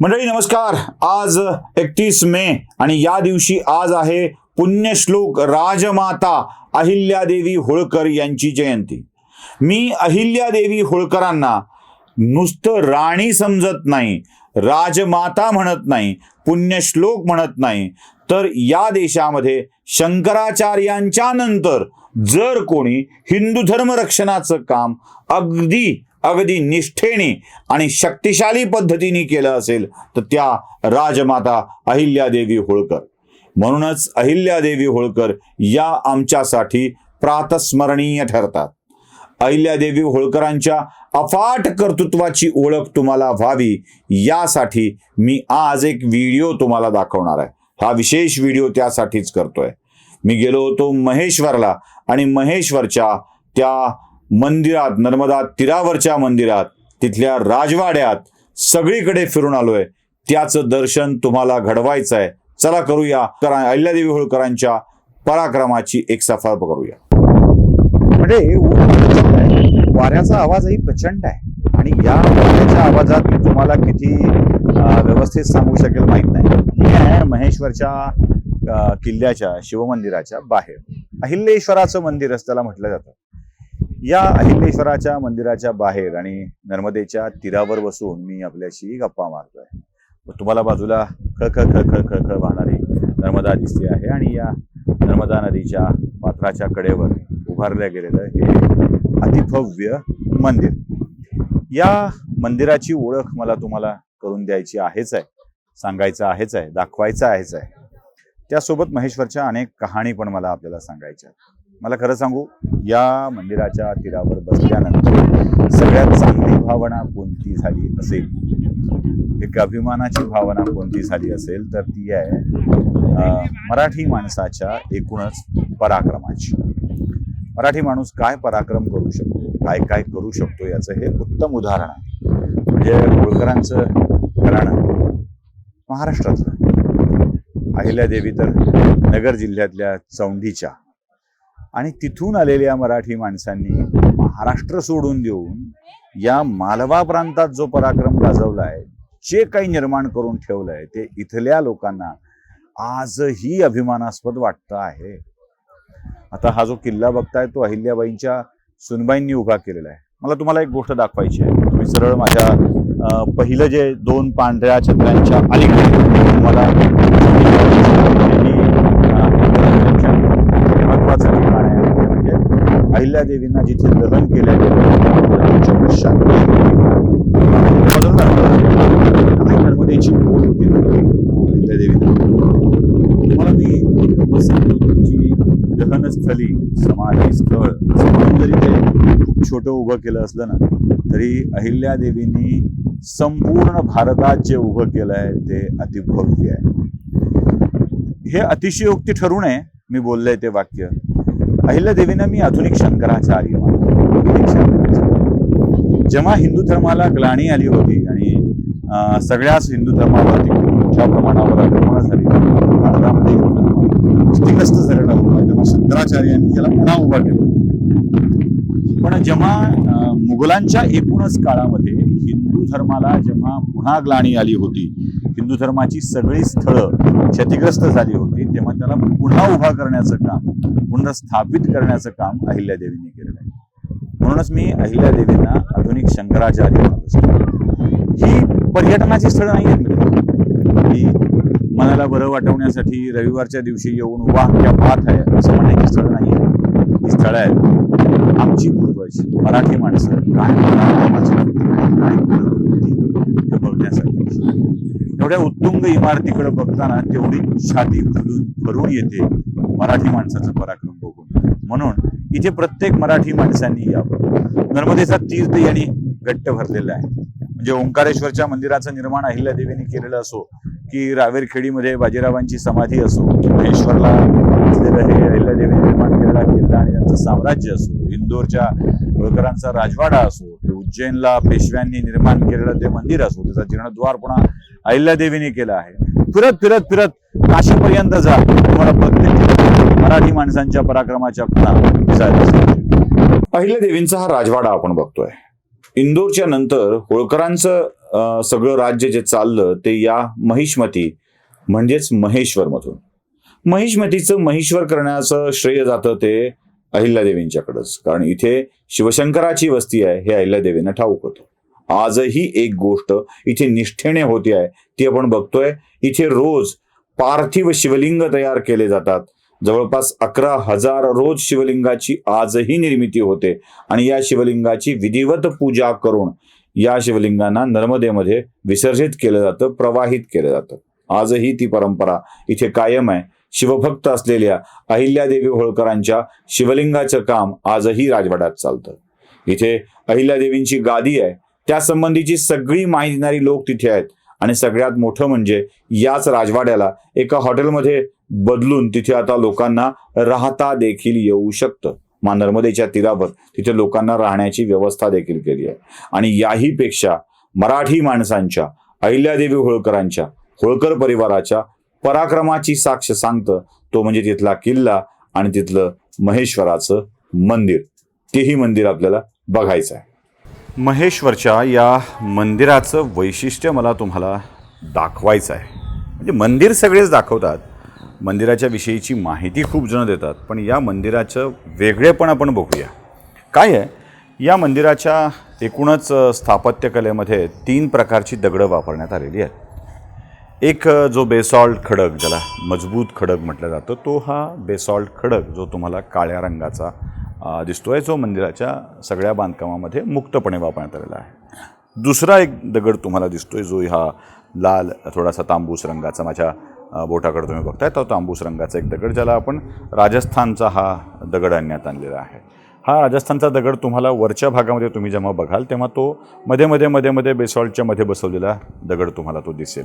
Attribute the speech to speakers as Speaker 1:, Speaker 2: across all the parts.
Speaker 1: मंडळी नमस्कार. आज एकतीस मे आणि या दिवशी आज आहे पुण्यश्लोक राजमाता अहिल्यादेवी होळकर यांची जयंती. मी अहिल्यादेवी होळकरांना नुसतं राणी समजत नाही राजमाता म्हणत नाही पुण्यश्लोक म्हणत नाही तर या देशामध्ये शंकराचार्यांच्या नंतर जर कोणी हिंदू धर्म रक्षणाचं काम अगदी अगदी निष्ठेने आणि शक्तिशाली पद्धतीने केलं असेल तर त्या राजमाता अहिल्यादेवी होळकर. म्हणूनच अहिल्यादेवी होळकर या आमच्यासाठी प्रातस्मरणीय ठरतात. अहिल्यादेवी होळकरांच्या अफाट कर्तृत्वाची ओळख तुम्हाला व्हावी यासाठी मी आज एक व्हिडिओ तुम्हाला दाखवणार आहे. हा विशेष व्हिडिओ त्यासाठीच करतोय. मी गेलो होतो महेश्वरला आणि महेश्वरच्या त्या मंदिरात नर्मदा तीरावरच्या मंदिरात तिथल्या राजवाड्यात सगळीकडे फिरून आलोय. त्याचं दर्शन तुम्हाला घडवायचं आहे चला करूया. करा अहिल्यादेवी होळकरांच्या पराक्रमाची एक सफर करूया. म्हणजे वाऱ्याचा आवाजही प्रचंड आहे. आणि या वाऱ्याच्या आवाजात मी तुम्हाला किती व्यवस्थित सांगू शकेल माहीत नाही. मी आहे महेश्वरच्या किल्ल्याच्या शिवमंदिराच्या बाहेर. अहिल्येश्वराचं मंदिर असं त्याला म्हटलं जातं. या अहिल्येश्वराच्या मंदिराच्या बाहेर आणि नर्मदेच्या तीरावर बसून मी आपल्याशी गप्पा मारतोय. तुम्हाला बाजूला खळखळ खळखळ खळखळ वाहणारी नर्मदा दिसते आहे आणि या नर्मदा नदीच्या पात्राच्या कडेवर उभारलं गेलेलं हे अतिभव्य मंदिर. या मंदिराची ओळख मला तुम्हाला करून द्यायची आहेच आहे सांगायचं आहेच आहे दाखवायचं आहेच आहे. त्यासोबत महेश्वरच्या अनेक कहाणी पण मला आपल्याला सांगायच्या आहेत. मला खरं सांगू या मंदिराच्या तीरावर बसल्यानंतर सगळ्यात चांगली भावना कोणती झाली असेल? एक अभिमानाची भावना कोणती झाली असेल? तर ती आहे मराठी माणसाच्या एकूणच पराक्रमाची. मराठी माणूस काय पराक्रम करू शकतो? काय काय करू शकतो याचं हे उत्तम उदाहरण आहे. म्हणजे होळकरांचं घराणं महाराष्ट्रातलं. अहिल्यादेवी तर नगर जिल्ह्यातल्या चौंडीच्या. आणि तिथून आलेल्या मराठी माणसांनी महाराष्ट्र सोडून देऊन या मालवा प्रांतात जो पराक्रम गाजवलाय जे काही निर्माण करून ठेवलंय ते इथल्या लोकांना आजही अभिमानास्पद वाटतं आहे. आता हा जो किल्ला बघताय तो अहिल्याबाईंच्या सुनबाईंनी उभा केलेला आहे. मला तुम्हाला एक गोष्ट दाखवायची आहे. तुम्ही सरळ माझ्या पहिलं जे दोन पांढऱ्या छत्र्यांच्या अलीकडे तुम्हाला महत्वाचं ठिकाण आहे ते म्हणजे अहिल्यादेवींना जिथे दहन केल्या गेलं त्यांच्या नर्मदेची होती. अहिल्यादेवींना. तुम्हाला मी सांगतो तुमची दहनस्थली समाधी स्थळ म्हणून जरी ते खूप छोटं उभं केलं असलं ना तरी अहिल्यादेवींनी संपूर्ण भारतात जे उभं केलं आहे ते अतिभव्य आहे. हे अतिशयोक्ती ठरू नये मी बोललंय ते वाक्य. अहिल्यादेवींना मी आधुनिक शंकराचार्य मानतो. जेव्हा हिंदू धर्माला ग्लाणी आली होती आणि सगळ्याच हिंदू धर्मावरती खूप मोठ्या प्रमाणावर आक्रमण झाली भारतामध्ये हिंदू झालेला होता तेव्हा शंकराचार्यांनी याला पुन्हा उभा केला. पण जेव्हा मुघलांच्या एकूणच काळामध्ये हिंदू धर्माला जेव्हा पुन्हा ग्लाणी आली होती हिंदू धर्माची सगळी स्थळं क्षतिग्रस्त झाली होती तेव्हा त्याला पुन्हा उभा करण्याचं काम पुन्हा स्थापित करण्याचं काम अहिल्यादेवींनी केलेलं आहे म्हणूनच मी अहिल्यादेवींना आधुनिक शंकराचार्य म्हणत असतो ही पर्यटनाची स्थळं नाही आहेत मित्रांनो. ही मनाला बरं वाटवण्यासाठी रविवारच्या दिवशी येऊन वाह क्या बात आहे असं म्हणण्याची स्थळं नाही आहेत ही स्थळं आहेत आमची पूर्वज मराठी माणसं काय पराक्रमाची होती आणि काय करत होती हे थोड्या एवढ्या उत्तुंग इमारतीकडे बघताना तेवढी छाती भरून भरून येते मराठी माणसाचा पराक्रम बघून. म्हणून इथे प्रत्येक मराठी माणसांनी यावं. नर्मदेचा तीर्थ यांनी घट्ट भरलेला आहे. म्हणजे ओंकारेश्वरच्या मंदिराचं निर्माण अहिल्यादेवीने केलेलं असो की रावेरखेडीमध्ये बाजीरावांची समाधी असो महेश्वरला असलेलं हे अहिल्यादेवी निर्माण केलेला किल्ला आणि त्यांचं साम्राज्य असो इंदोरच्या होळकरांचा राजवाडा असो ते उज्जैनला पेशव्यांनी निर्माण केलेलं ते मंदिर असो त्याचा जीर्णद्वार पुन्हा अहिल्यादेवीने केला आहे. फिरत फिरत फिरत काशीपर्यंत जा. तुम्हाला प्रत्येक मराठी माणसांच्या पराक्रमाच्या खुणा दिसायला अहिल्यादेवींचा हा राजवाडा आपण बघतोय. इंदोरच्या नंतर होळकरांचं सगळं राज्य जे चाललं ते या महिष्मती म्हणजेच महेश्वरमधून. महिष्मतीचं महेश्वर करण्याचं श्रेय जातं ते अहिल्यादेवींच्याकडंच. कारण इथे शिवशंकराची वस्ती आहे हे अहिल्यादेवींना ठाऊक होतं. आजही एक गोष्ट इथे निष्ठेने होती आहे ती आपण बघतोय. इथे रोज पार्थिव शिवलिंग तयार केले जातात. जवळपास अकरा हजार रोज शिवलिंगाची आजही निर्मिती होते. आणि या शिवलिंगाची विधिवत पूजा करून या शिवलिंगांना नर्मदेमध्ये विसर्जित केलं जातं प्रवाहित केलं जातं. आजही ती परंपरा इथे कायम आहे. शिवभक्त असलेल्या अहिल्यादेवी होळकरांच्या शिवलिंगाचं काम आजही राजवाड्यात चालतं. इथे अहिल्यादेवींची गादी आहे. त्या संबंधीची सगळी माहिती देणारी लोक तिथे आहेत. आणि सगळ्यात मोठं म्हणजे याच राजवाड्याला एका हॉटेलमध्ये बदलून तिथे आता लोकांना राहता देखील येऊ शकतं. मा नर्मदेच्या तीरावर तिथे लोकांना राहण्याची व्यवस्था देखील केली आहे. आणि याही पेक्षा मराठी माणसांच्या अहिल्यादेवी होळकरांच्या होळकर परिवाराच्या पराक्रमाची साक्ष सांगतं. तो म्हणजे तिथला किल्ला आणि तिथलं महेश्वराचं मंदिर. तेही मंदिर आपल्याला बघायचं आहे महेश्वरच्या या मंदिराचं वैशिष्ट्य मला तुम्हाला दाखवायचं आहे म्हणजे मंदिर सगळेच दाखवतात. मंदिराच्या विषयीची माहिती खूप जण देतात. पण या मंदिराचं वेगळेपण आपण बघूया. काय आहे? या मंदिराच्या एकूणच स्थापत्यकलेमध्ये तीन प्रकारची दगडं वापरण्यात आलेली आहेत. एक जो बेसॉल्ट खडक ज्याला मजबूत खडक म्हटलं जातं तो हा बेसॉल्ट खडक जो तुम्हाला काळ्या रंगाचा दिसतो दिसतोय जो मंदिराच्या सगळ्या बांधकामामध्ये मुक्तपणे वापरण्यात आलेला आहे. दुसरा एक दगड तुम्हाला दिसतोय जो हा लाल थोडासा तांबूस रंगाचा माझ्या बोटाकडे तुम्ही बघताय तो तांबूस रंगाचा एक दगड ज्याला आपण राजस्थानचा हा दगड आणण्यात आणलेला आहे. हा राजस्थानचा दगड तुम्हाला वरच्या भागामध्ये तुम्ही जेव्हा बघाल तेव्हा तो मध्ये मध्ये मध्ये मध्ये बेसॉल्टच्या मध्ये बसवलेला दगड तुम्हाला तो दिसेल.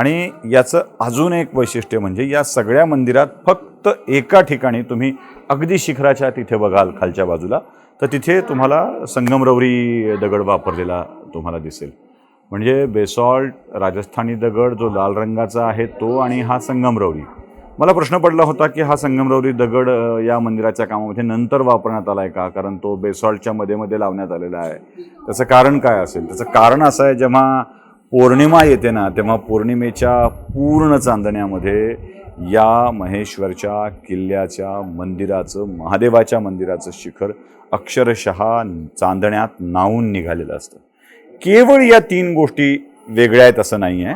Speaker 1: आणि याचं अजून एक वैशिष्ट्य म्हणजे या सगळ्या मंदिरात फक्त एका ठिकाणी तुम्ही अगदी शिखराच्या तिथे बघाल खालच्या बाजूला तर तिथे तुम्हाला संगमरवरी दगड वापरलेला तुम्हाला दिसेल. म्हणजे बेसॉल्ट राजस्थानी दगड जो लाल रंगाचा आहे तो आणि हा संगमरवरी. मला प्रश्न पडला होता की हा संगमरवरी दगड या मंदिराच्या कामामध्ये नंतर वापरण्यात आला आहे का? कारण तो बेसॉल्टच्या मध्ये मध्ये लावण्यात आलेला आहे. त्याचं कारण काय असेल? त्याचं कारण असं आहे जेव्हा पौर्णिमा येते ना तेव्हा पौर्णिमेच्या पूर्ण चांदण्यामध्ये या महेश्वरच्या किल्ल्याच्या मंदिराचं महादेवाच्या मंदिराचं शिखर अक्षरशः चांदण्यात नावून निघालेलं असतं. केवळ या तीन गोष्टी वेगळ्या आहेत असं नाही आहे.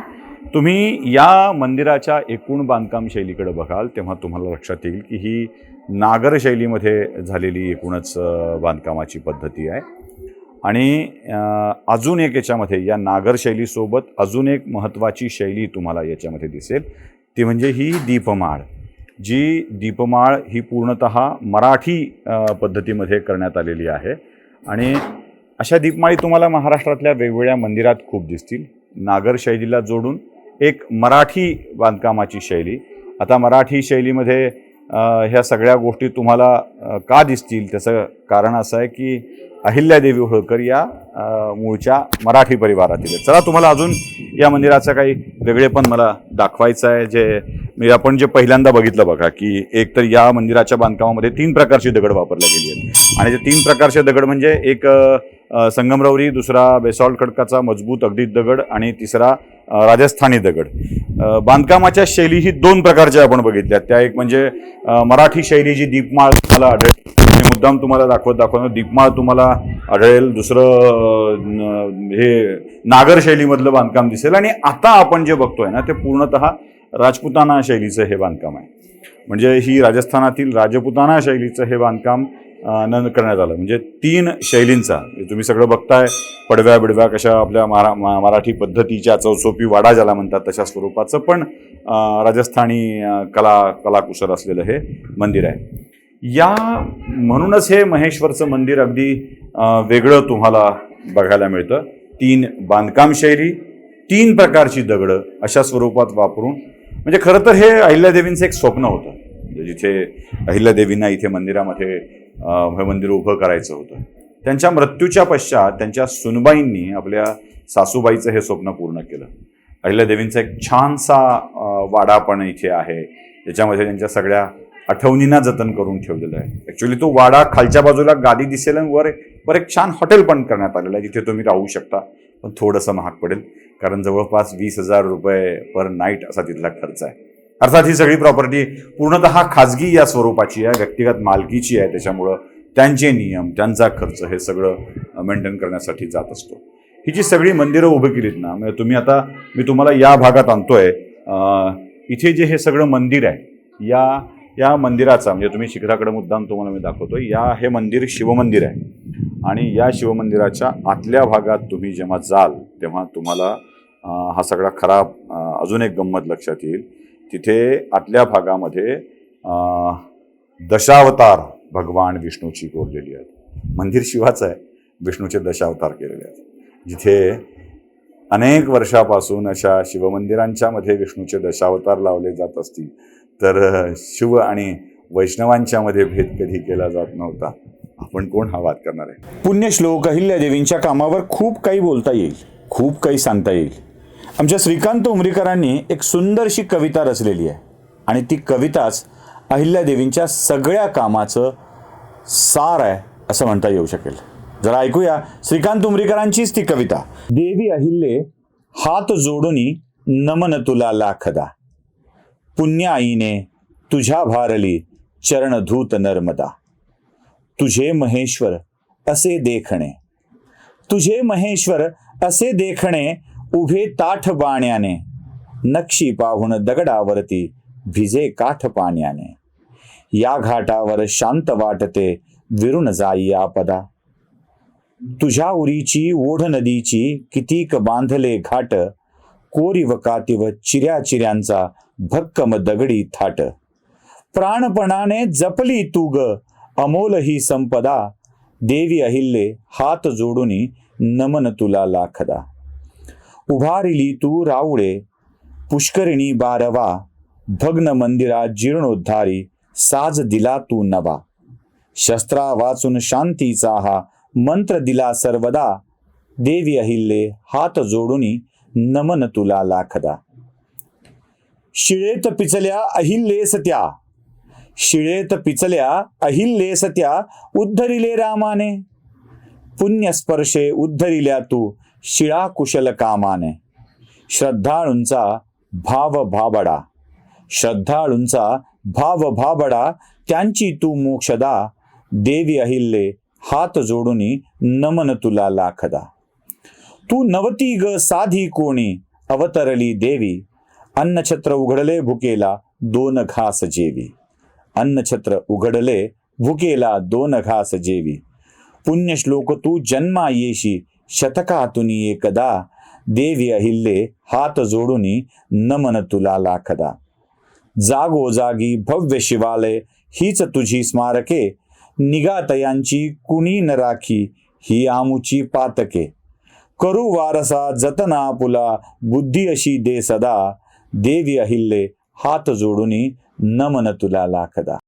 Speaker 1: तुम्ही या मंदिराच्या एकूण बांधकाम शैलीकडे बघाल तेव्हा तुम्हाला लक्षात येईल की ही नागर शैलीमध्ये झालेली एकूणच बांधकामाची पद्धती आहे. आणि अजून एक याच्यामध्ये या नागर शैलीसोबत अजून एक महत्त्वाची शैली तुम्हाला याच्यामध्ये दिसेल. ती म्हणजे ही दीपमाळ. जी दीपमाळ ही पूर्णत मराठी पद्धतीमध्ये करण्यात आलेली आहे. आणि अशा दीपमाळी तुम्हाला महाराष्ट्रातल्या वेगवेगळ्या मंदिरात खूप दिसतील. नागर शैलीला जोडून एक मराठी बांधकामाची शैली. आता मराठी शैलीमध्ये ह्या सगळ्या गोष्टी तुम्हाला का दिसतील? त्याचं कारण असं आहे की अहिल्यादेवी होळकर या मूळच्या मराठी परिवारातील चला तुम्हाला अजून या मंदिराचं काही वेगळेपण मला दाखवायचं आहे जे मी आपण जे पहिल्यांदा बघितलं बघा की एक तर या मंदिराच्या बांधकामामध्ये तीन प्रकारची दगड वापरल्या गेली आहेत. आणि ते तीन प्रकारचे दगड म्हणजे एक संगमरवरी दुसरा बेसॉल्ट खडकाचा मजबूत अगदी दगड आणि तिसरा राजस्थानी दगड. बांधकामाच्या शैली ही दोन प्रकारच्या आपण बघितल्या. त्या एक म्हणजे मराठी शैली जी दीपमाळ तुम्हाला आढळेल मी मुद्दाम तुम्हाला दाखवत दाखवत. दीपमाळ तुम्हाला आढळेल. दुसरं हे नागर शैलीमधलं बांधकाम दिसेल. आणि आता आपण जे बघतोय ना ते पूर्णतः राजपुताना शैलीचं हे बांधकाम आहे. म्हणजे ही राजस्थानातील राजपुताना शैलीचं हे बांधकाम नंद न करण्यात आलं. म्हणजे तीन शैलींचा तुम्ही सगळं बघताय पडव्या बिडव्या कशा आपल्या मरा मराठी पद्धतीच्या चौचोपी वाडा ज्याला म्हणतात तशा स्वरूपाचं पण राजस्थानी कला कलाकुसर असलेलं हे मंदिर आहे. या म्हणूनच हे महेश्वरचं मंदिर अगदी वेगळं तुम्हाला बघायला मिळतं. तीन बांधकाम शैली तीन प्रकारची दगडं अशा स्वरूपात वापरून म्हणजे खरं तर हे अहिल्यादेवींचं एक स्वप्न होतं. म्हणजे जिथे अहिल्यादेवींना इथे मंदिरामध्ये हे मंदिर उभं करायचं होतं. त्यांच्या मृत्यूच्या पश्चात त्यांच्या सुनबाईंनी आपल्या सासूबाईचं हे स्वप्न पूर्ण केलं. अहिल्यादेवींचा एक छानसा वाडा पण इथे आहे. ज्याच्यामध्ये त्यांच्या सगळ्या आठवणींना जतन करून ठेवलेलं आहे. ॲक्च्युली तो वाडा खालच्या बाजूला गादी दिसेल आणि वर वर एक छान हॉटेल पण करण्यात आलेलं आहे. जिथे तुम्ही राहू शकता. पण थोडंसं महाग पडेल. कारण जवळपास वीस हजार रुपये पर नाईट असा तिथला खर्च आहे. अर्थात ही सगळी प्रॉपर्टी पूर्णतः खाजगी या स्वरूपाची आहे व्यक्तिगत मालकीची आहे. त्याच्यामुळं त्यांचे नियम त्यांचा खर्च हे सगळं मेंटेन करण्यासाठी जात असतो. ही जी सगळी मंदिरं उभी केलीत ना म्हणजे तुम्ही आता मी तुम्हाला या भागात आणतोय. इथे जे हे सगळं मंदिर आहे या या मंदिराचा म्हणजे तुम्ही शिखराकडे मुद्दाम तुम्हाला मी दाखवतो या हे मंदिर शिवमंदिर आहे. आणि या शिवमंदिराच्या आतल्या भागात तुम्ही जेव्हा जाल तेव्हा तुम्हाला हा सगळा खरा अजून एक गंमत लक्षात येईल. तिथे आतल्या भागामध्ये दशावतार भगवान विष्णूची कोरलेली आहेत. मंदिर शिवाचं आहे. विष्णूचे दशावतार केलेले आहेत. जिथे अनेक वर्षापासून अशा शिवमंदिरांच्या मध्ये विष्णूचे दशावतार लावले जात असतील तर शिव आणि वैष्णवांच्या मध्ये भेद कधी केला जात नव्हता. आपण कोण हा वाद करणार आहे?
Speaker 2: पुण्यश्लोक अहिल्यादेवींच्या कामावर खूप काही बोलता येईल खूप काही सांगता येईल. आमच्या श्रीकांत उमरीकरांनी एक सुंदरशी कविता रचलेली आहे. आणि ती कविताच अहिल्यादेवींच्या सगळ्या कामाचं सार आहे असं म्हणता येऊ शकेल. जरा ऐकूया श्रीकांत उमरीकरांचीच ती कविता. देवी अहिल्ये हात जोडूनी नमन तुला लाखदा. पुण्य आईने तुझ्या भारली चरणधूत नर्मदा. तुझे महेश्वर असे देखणे. तुझे महेश्वर असे देखणे उभे ताठ बाण्याने. नक्षी पाहून दगडावरती भिजे काठ पाण्याने. या घाटावर शांत वाटते विरुण जाई आपदा. तुझ्या उरीची ओढ नदीची कितीक बांधले घाट कोरीव कातिव कातीव चिऱ्या चिऱ्यांचा भक्कम दगडी थाट. प्राणपणाने जपली तू ग अमोल ही संपदा देवी अहिल्ये हात जोडूनी नमन तुला लाखदा. उभारिली तू रावळे पुष्करिणी बारवा भग्न मंदिरा जीर्णोद्धारी साज दिला तू नवा. शस्त्रा वाचून शांतीचा हा मंत्र दिला सर्वदा देवी अहिल्ये हात जोडूनी नमन तुला लाखदा. शिळेत पिचल्या अहिल्येस त्या. शिळेत पिचल्या अहिल्येस त्या उद्धरिले रामाने पुण्यस्पर्शे उद्धरिल्या तू शिळा कुशल कामाने श्रद्धाळूंचा भाव भाबडा श्रद्धाळूंचा भाव भाबडा त्यांची तू मोक्षदा देवी अहिल्ये हात जोडूनी नमन तुला लाखदा तू नवती ग साधी कोणी अवतरली देवी अन्नछत्र उघडले भुकेला दोन घास जेवी अन्नछत्र उघडले भुकेला दोन घास जेवी. पुण्यश्लोक तू जन्मा येशी शतकातुनी एकदा देवी अहिल्ये हात जोडूनी नमन तुला लाखदा. जागोजागी भव्य शिवालय हीच तुझी स्मारके निगातयांची कुणी न राखी ही आमुची पातके. करू वारसा जतना पुला बुद्धी अशी दे सदा देवी अहिल्ये हात जोडूनी نه منت الله لاکه ده